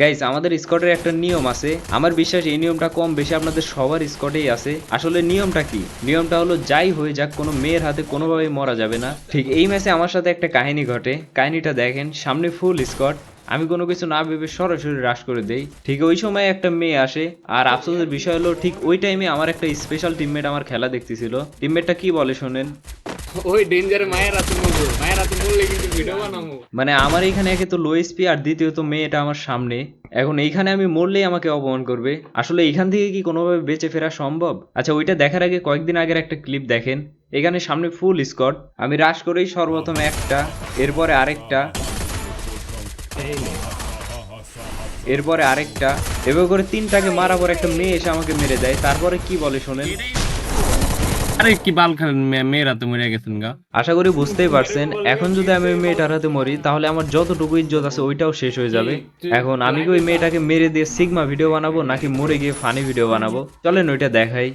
Guys আমাদের স্কটের একটা নিয়ম আছে। আমার বিশ্বাস এই নিয়মটা কম বেশি আপনাদের সবার স্কটেই আছে। আসলে নিয়মটা কি? নিয়মটা হলো যাই হয়ে যাক, কোনো মেয়ের হাতে কোনোভাবেই মরা যাবে না। ঠিক এই ম্যাচে আমার সাথে একটা কাহিনী ঘটে। কাহিনীটা দেখেন, সামনে ফুল স্কট আমি কোনো কিছু না ভেবে সরাসরি রাশ করে দেই। ঠিক ওই সময় একটা মেয়ে আসে, আর আফসোসের বিষয় হলো, ঠিক ওই টাইমে আমার একটা স্পেশাল টিমমেট আমার খেলা দেখতেছিল। টিমমেটটা কি বলে শোনেন? ওই ডেঞ্জারে মায়ের হাতে মরবো, মায়ের হাতে মরলে কিন্তু ভিডিও বানাবো। মানে আমার এখানে একে তো লো এসপি আর দ্বিতীয়ত মেয়েটা আমার সামনে। এখন এইখানে আমি মরলেই আমাকে অপমান করবে। আসলে এখান থেকে কি কোনোভাবে বেঁচে ফেরা সম্ভব? আচ্ছা ওইটা দেখার আগে কয়েকদিন আগের একটা ক্লিপ দেখেন। এখানে সামনে ফুল স্কট আমি রাশ করেই সর্বপ্রথম একটা, এরপরে আরেকটা এরপরে আরেকটা, এভাবে করে তিনটাকে মারা পর একটা মেয়ে এসে আমাকে মেরে দেয়। তারপরে কি বলে শোনেন? আরে কি বাল খান মেয়ের হাতে মরে গেছেন গা। আশা করি বুঝতেই পারছেন এখন যদি আমি ওই মেয়েটার হাতে মরি তাহলে আমার যতটুকু ইজ্জত আছে ওইটাও শেষ হয়ে যাবে। এখন আমি কি ওই মেয়েটাকে মেরে দিয়ে সিগমা ভিডিও বানাবো নাকি মরে গিয়ে ফানি ভিডিও বানাবো? চলেন ওইটা দেখাই।